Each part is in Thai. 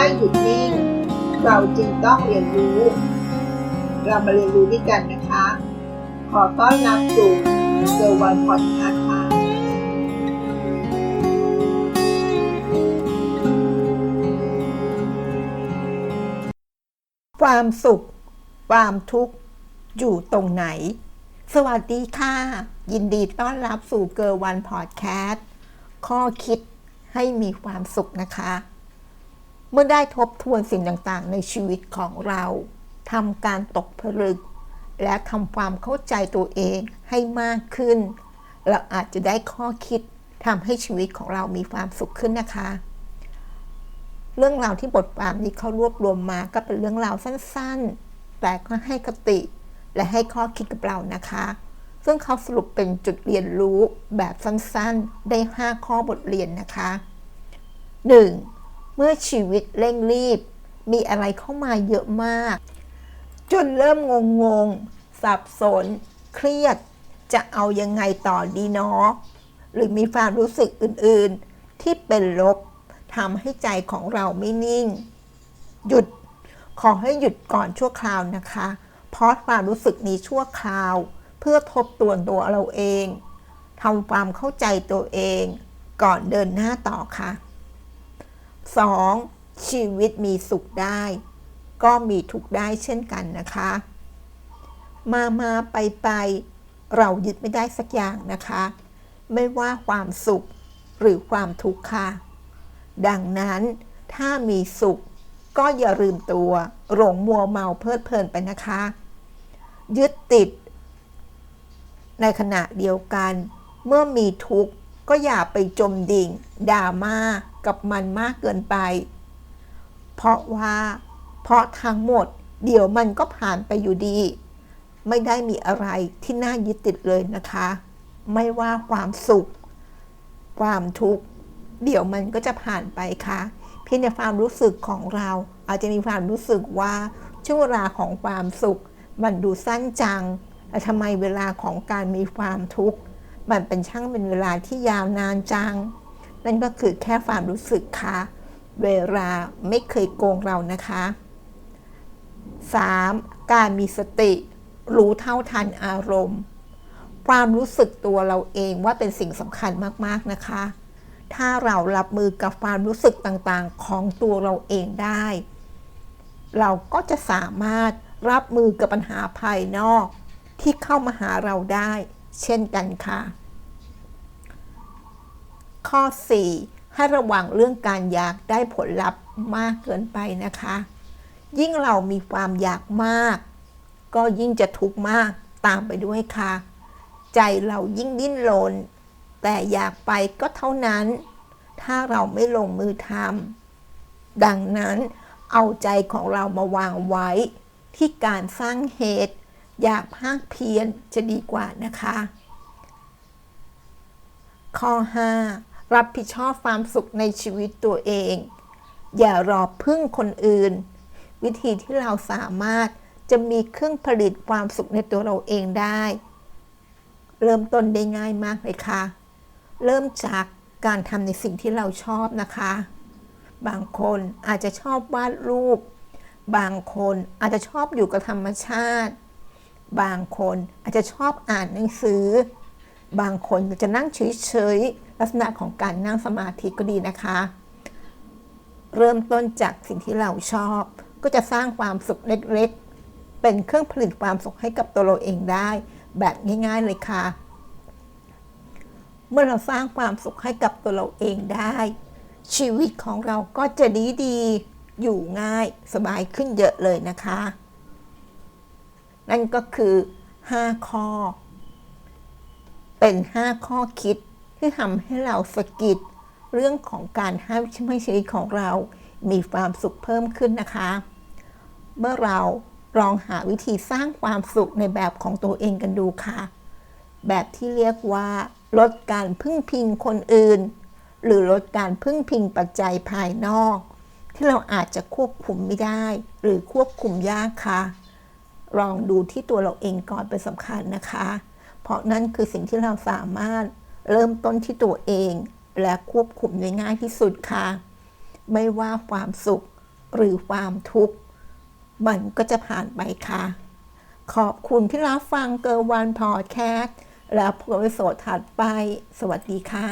ไม่หยุดนิ่ง เราจึงต้องเรียนรู้ เรามาเรียนรู้ด้วยกันนะคะ ขอต้อนรับสู่เซอร์วันพอดคาส์ค่ะความสุข ความทุกข์ อยู่ตรงไหน สวัสดีค่ะ ยินดีต้อนรับสู่เกอร์วันพอดแคสต์ข้อคิดให้มีความสุขนะคะ เมื่อได้ทบทวนสิ่งต่างๆ ในชีวิตของเราทำการตกผลึก และทำความเข้าใจตัวเองให้มากขึ้น เราอาจจะได้ข้อคิดทำให้ชีวิตของเรามีความสุขขึ้นนะคะ เรื่องราวที่บทความนี้เขารวบรวมมาก็เป็นเรื่องราวสั้นๆ แต่ก็ให้คติ และให้ข้อคิดกับเรานะคะ ซึ่งเขาสรุปเป็นจุดเรียนรู้แบบสั้นๆ ได้ 5 ข้อบทเรียนนะคะ 1. เมื่อชีวิตเร่งรีบ มีอะไรเข้ามาเยอะมาก จนเริ่มงงๆสับสน เครียด จะเอายังไงต่อดีเนาะหรือมีความรู้สึกอื่นๆ ที่เป็นลบทำให้ใจของเราไม่นิ่ง หยุดขอให้หยุดก่อนชั่วคราวนะคะ เพราะความรู้สึกนี้ชั่วคราว เพื่อทบทวนตัวเราเองทำความเข้าใจตัวเอง ก่อนเดินหน้าต่อค่ะ 2. ชีวิตมีสุขได้ ก็มีทุกข์ได้เช่นกันนะคะ มามาไปไปเรายึดไม่ได้สักอย่างนะคะ ไม่ว่าความสุขหรือความทุกข์ค่ะ ดังนั้นถ้ามีสุขก็อย่าลืมตัวหลงมัวเมาเพลิดเพลินไปนะคะ ยึดติด ในขณะเดียวกัน เมื่อมีทุกข์ก็อย่าไปจมดิ่งดราม่า กับมันมากเกินไป เพราะว่าเพราะทั้งหมดเดี๋ยวมันก็ผ่านไปอยู่ดี ไม่ได้มีอะไรที่น่ายึดติดเลยนะคะ ไม่ว่าความสุข ความทุกข์เดี๋ยวมันก็จะผ่านไปค่ะเพียงแต่ความรู้สึกของเรา อาจจะมีความรู้สึกว่าช่วงเวลาของความสุข มันดูสั้นจังแต่ทำไมเวลาของการมีความทุกข์มันเป็นช่างเป็นเวลาที่ยาวนานจัง นั่นก็คือแค่ความรู้สึกค่ะ เวลาไม่เคยโกงเรานะคะ 3. การมีสติ รู้เท่าทันอารมณ์ ความรู้สึกตัวเราเองว่าเป็นสิ่งสำคัญมากๆนะคะ ถ้าเรารับมือกับความรู้สึกต่างๆ ของตัวเราเองได้ เราก็จะสามารถรับมือกับปัญหาภายนอก ที่เข้ามาหาเราได้ เช่นกันค่ะ ข้อ 4 ให้ระวังเรื่องการอยากได้ผลลัพธ์มากเกินไปนะคะ ยิ่งเรามีความอยากมาก ก็ยิ่งจะทุกข์มากตามไปด้วยค่ะ ใจเรายิ่งดิ้นรนแต่อยากไปก็เท่านั้น ถ้าเราไม่ลงมือทำดังนั้นเอาใจของเรามาวางไว้ ที่การสร้างเหตุ อยากภาคเพียรจะดีกว่านะคะ ข้อ 5 รับผิดชอบความสุขในชีวิตตัวเอง อย่ารอพึ่งคนอื่น วิธีที่เราสามารถจะมีเครื่องผลิตความสุขในตัวเราเองได้ เริ่มต้นได้ง่ายมากเลยค่ะ เริ่มจากการทำในสิ่งที่เราชอบนะคะ บางคนอาจจะชอบวาดรูป บางคนอาจจะชอบอยู่กับธรรมชาติ บางคนอาจจะชอบอ่านหนังสือ บางคนจะนั่งเฉยๆ ลักษณะของการนั่งสมาธิก็ดีนะคะ เริ่มต้นจากสิ่งที่เราชอบ ก็จะสร้างความสุขเล็กๆ เป็นเครื่องผลิตความสุขให้กับตัวเราเองได้ แบบง่ายๆเลยค่ะ เมื่อเราสร้างความสุขให้กับตัวเราเองได้ ชีวิตของเราก็จะดีดีๆอยู่ง่ายสบายขึ้นเยอะเลยนะคะ นั่นก็คือ 5 ข้อ เป็น 5 ข้อคิด ที่ทำให้เราสะกิดเรื่องของการให้ชีวิตของเรามีความสุขเพิ่มขึ้นนะคะ เมื่อเราลองหาวิธีสร้างความสุขในแบบของตัวเองกันดูค่ะ แบบที่เรียกว่า ลดการพึ่งพิงคนอื่น หรือลดการพึ่งพิงปัจจัยภายนอก ที่เราอาจจะควบคุมไม่ได้ หรือควบคุมยากค่ะ ลองดูที่ตัวเราเองก่อนเป็นสำคัญนะคะ เพราะนั่นคือสิ่งที่เราสามารถ เริ่มต้นที่ตัวเอง และควบคุมได้ง่ายที่สุดค่ะ ไม่ว่าความสุขหรือความทุกข์ มันก็จะผ่านไปค่ะ ขอบคุณที่รับฟังเกิร์วันพอดแคสต์แล้วพบกันในโสดถัดไป สวัสดีค่ะ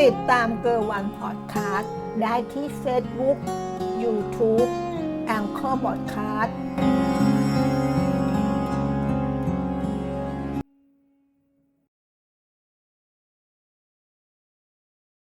ติดตามเกิร์วันพอดแคสต์ได้ที่ Facebook YouTube แองเกอร์บอดคาสต์